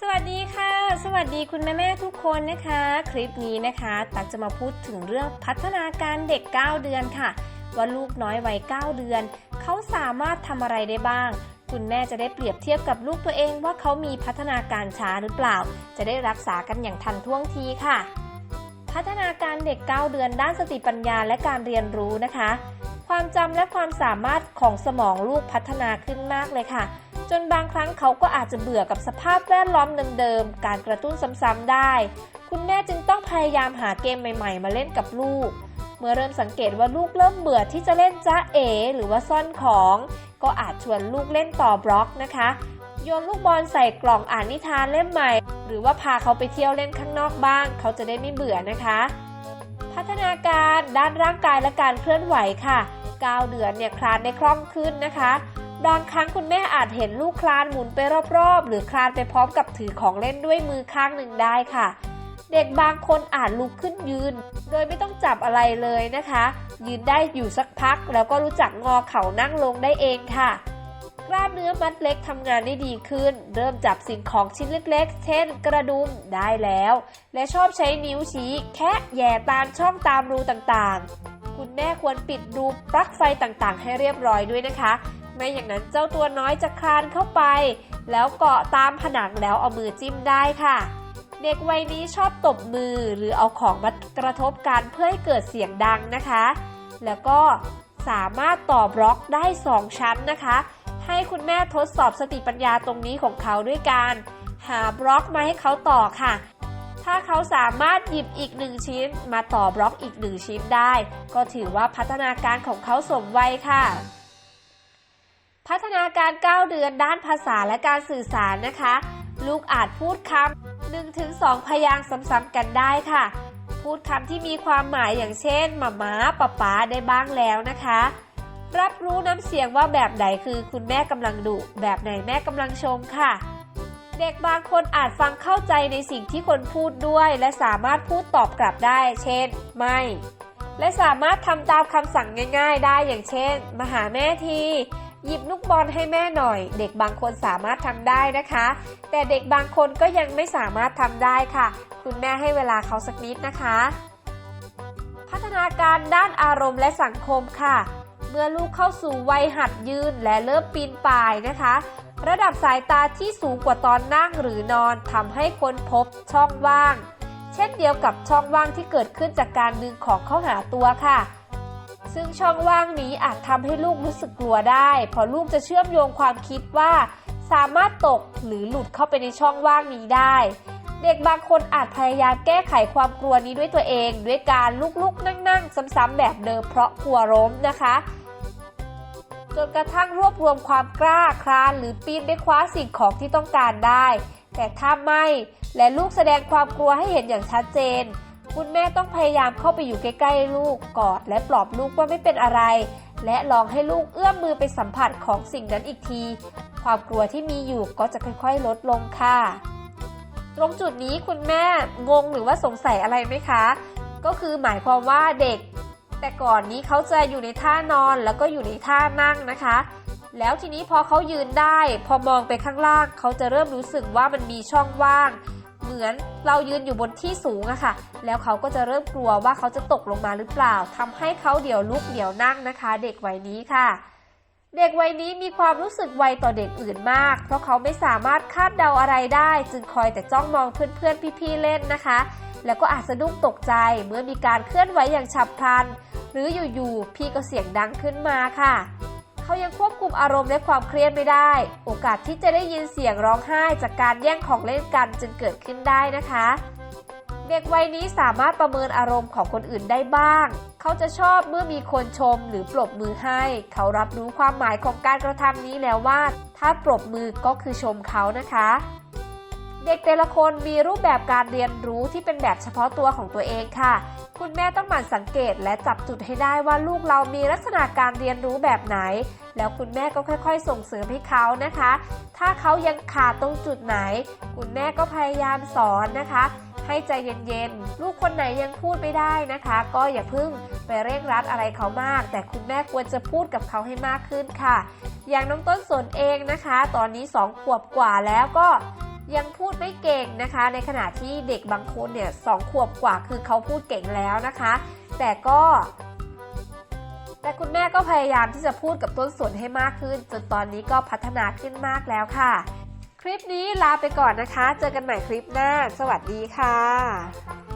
สวัสดีค่ะ สวัสดีคุณแม่แม่ทุกคนนะคะ คลิปนี้นะคะตักจะมาพูดถึงเรื่องพัฒนาการเด็ก 9 เดือนค่ะ ว่าลูกน้อยวัย 9 เดือน เขาสามารถทำอะไรได้บ้าง คุณแม่จะได้เปรียบเทียบกับลูกตัวเองว่าเขามีพัฒนาการช้าหรือเปล่า จะได้รักษากันอย่างทันท่วงทีค่ะ พัฒนาการเด็ก 9 เดือน ด้านสติปัญญาและการเรียนรู้นะคะ ความจำและความสามารถของสมองลูกพัฒนาขึ้นมากเลยค่ะ จนบางครั้งเขาก็อาจจะเบื่อกับสภาพแวดล้อมเดิมๆ การกระตุ้นซ้ำๆได้ คุณแม่จึงต้องพยายามหาเกมใหม่ ๆ มาเล่นกับลูก เมื่อเริ่มสังเกตว่าลูกเริ่มเบื่อที่จะเล่นจ้าเอ หรือว่าซ่อนของ ก็อาจชวนลูกเล่นต่อบล็อกนะคะ โยนลูกบอลใส่กล่องอ่านนิทานเล่มใหม่ หรือว่าพาเขาไปเที่ยวเล่นข้างนอกบ้าง เขาจะได้ไม่เบื่อนะคะพัฒนาการด้านร่างกายและการเคลื่อนไหวค่ะ 9 เดือนเนี่ยคลานได้คล่องขึ้นนะคะ บางครั้งคุณแม่อาจเห็นลูกคลานหมุนไปรอบๆ หรือคลานไปพร้อมกับถือของเล่นด้วยมือข้างหนึ่งได้ค่ะ เด็กบางคนอาจลุกขึ้นยืน โดยไม่ต้องจับอะไรเลยนะคะ ยืนได้อยู่สักพัก แล้วก็รู้จักงอเข่านั่งลงได้เองค่ะกล้ามเนื้อมัดเล็กทำงานได้ดีขึ้น เริ่มจับสิ่งของชิ้นเล็กๆ เช่น กระดุมได้แล้ว และชอบใช้นิ้วชี้ แคะแย่ตามช่องตามรูต่างๆ คุณแม่ควรปิดรูปลั๊กไฟต่างๆ ให้เรียบร้อยด้วยนะคะ ไม่อย่างนั้นเจ้าตัวน้อยจะคลานเข้าไป แล้วเกาะตามผนังแล้วเอามือจิ้มได้ค่ะ เด็กวัยนี้ชอบตบมือหรือเอาของมากระทบกันเพื่อให้เกิดเสียงดังนะคะ แล้วก็สามารถต่อบล็อกได้ 2 ชั้นนะคะ ให้คุณแม่ทดสอบสติปัญญาตรงนี้ของเขาด้วยการ หาบล็อกมาให้เขาต่อค่ะ ถ้าเขาสามารถหยิบอีกหนึ่งชิ้น มาต่อบล็อกอีกหนึ่งชิ้นได้ ก็ถือว่าพัฒนาการของเขาสมวัยค่ะ พัฒนาการ 9 เดือนด้านภาษาและการสื่อสารนะคะ ลูกอาจพูดคำ1ถึง2พยางซ้ำๆกันได้ค่ะ พูดคำที่มีความหมายอย่างเช่นหมาม้าป๊าป๊าได้บ้างแล้วนะคะ รับรู้น้ำเสียงว่าแบบไหนคือคุณแม่กำลังดุ แบบไหนแม่กำลังชมค่ะ เด็กบางคนอาจฟังเข้าใจในสิ่งที่คนพูดด้วย และสามารถพูดตอบกลับได้ เช่น ไม่ และสามารถทำตามคำสั่งง่าย ๆ ได้อย่างเช่น มาหาแม่ที หยิบลูกบอลให้แม่หน่อย เด็กบางคนสามารถทำได้นะคะ แต่เด็กบางคนก็ยังไม่สามารถทำได้ค่ะ คุณแม่ให้เวลาเขาสักนิดนะคะ พัฒนาการด้านอารมณ์และสังคมค่ะ เมื่อลูกเข้าสู่วัยหัดยืนและเริ่มปีนป่ายนะคะ ระดับสายตาที่สูงกว่าตอนนั่งหรือนอนทำให้คนพบช่องว่าง เช่นเดียวกับช่องว่างที่เกิดขึ้นจากการดึงของเข้าหาตัวค่ะ ซึ่งช่องว่างนี้อาจทำให้ลูกรู้สึกกลัวได้ เพราะลูกจะเชื่อมโยงความคิดว่า สามารถตกหรือหลุดเข้าไปในช่องว่างนี้ได้ เด็กบางคนอาจพยายามแก้ไขความกลัวนี้ด้วยตัวเอง ด้วยการลุกๆ นั่งๆ ซ้ำๆแบบเดิมเพราะกลัวล้มนะคะจนกระทั่งรวบรวมความกล้าคลานหรือปีนไปคว้าสิ่งของที่ต้องการได้ แต่ถ้าไม่ และลูกแสดงความกลัวให้เห็นอย่างชัดเจน คุณแม่ต้องพยายามเข้าไปอยู่ใกล้ๆลูกกอดและปลอบลูกว่าไม่เป็นอะไร และลองให้ลูกเอื้อมมือไปสัมผัสของสิ่งนั้นอีกที ความกลัวที่มีอยู่ก็จะค่อยๆ ลดลงค่ะ ตรงจุดนี้คุณแม่งงหรือว่าสงสัยอะไรไหมคะ ก็คือหมายความว่าเด็ก แต่ก่อนนี้เขาจะอยู่ในท่านอนแล้วก็อยู่ในท่านั่งนะคะ แล้วทีนี้พอเขายืนได้ พอมองไปข้างล่างเขาจะเริ่มรู้สึกว่ามันมีช่องว่าง เหมือนเรายืนอยู่บนที่สูงอะค่ะ แล้วเขาก็จะเริ่มกลัวว่าเขาจะตกลงมาหรือเปล่าทำให้เขาเดี๋ยวลุกเดี๋ยวนั่งนะคะ เด็กวัยนี้ค่ะ เด็กวัยนี้มีความรู้สึกไวต่อเด็กอื่นมาก เพราะเขาไม่สามารถคาดเดาอะไรได้ จึงคอยแต่จ้องมองเพื่อนๆพี่ๆเล่นนะคะ แล้วก็อาจสะดุ้งตกใจเมื่อมีการเคลื่อนไหวอย่างฉับพลัน หรืออยู่ๆพี่ก็เสียงดังขึ้นมาค่ะ เขายังควบคุมอารมณ์และความเครียดไม่ได้ โอกาสที่จะได้ยินเสียงร้องไห้จากการแย่งของเล่นกันจึงเกิดขึ้นได้นะคะ เด็กวัยนี้สามารถประเมินอารมณ์ของคนอื่นได้บ้าง เขาจะชอบเมื่อมีคนชมหรือปรบมือให้ เขารับรู้ความหมายของการกระทำนี้แล้วว่า ถ้าปรบมือก็คือชมเขานะคะ เด็กแต่ละคนมีรูปแบบการเรียนรู้ที่เป็นแบบเฉพาะตัวของตัวเองค่ะ คุณแม่ต้องหมั่นสังเกตและจับจุดให้ได้ว่าลูกเรามีลักษณะการเรียนรู้แบบไหน แล้วคุณแม่ก็ค่อย ๆ ส่งเสริมให้เขานะคะ ถ้าเขายังขาดตรงจุดไหน คุณแม่ก็พยายามสอนนะคะ ให้ใจเย็นๆ ลูกคนไหนยังพูดไม่ได้นะคะ ก็อย่าเพิ่งไปเร่งรัดอะไรเขามาก แต่คุณแม่ควรจะพูดกับเขาให้มากขึ้นค่ะ อย่างน้องต้นสนเองนะคะ ตอนนี้ 2 ขวบกว่าแล้วก็ ยังพูดไม่เก่งนะคะ ในขณะที่เด็กบางคนเนี่ยสองขวบกว่าคือเขาพูดเก่งแล้วนะคะ แต่ก็ แต่คุณแม่ก็พยายามที่จะพูดกับต้นสนให้มากขึ้น จนตอนนี้ก็พัฒนาขึ้นมากแล้วค่ะ คลิปนี้ลาไปก่อนนะคะ เจอกันใหม่คลิปหน้า สวัสดีค่ะ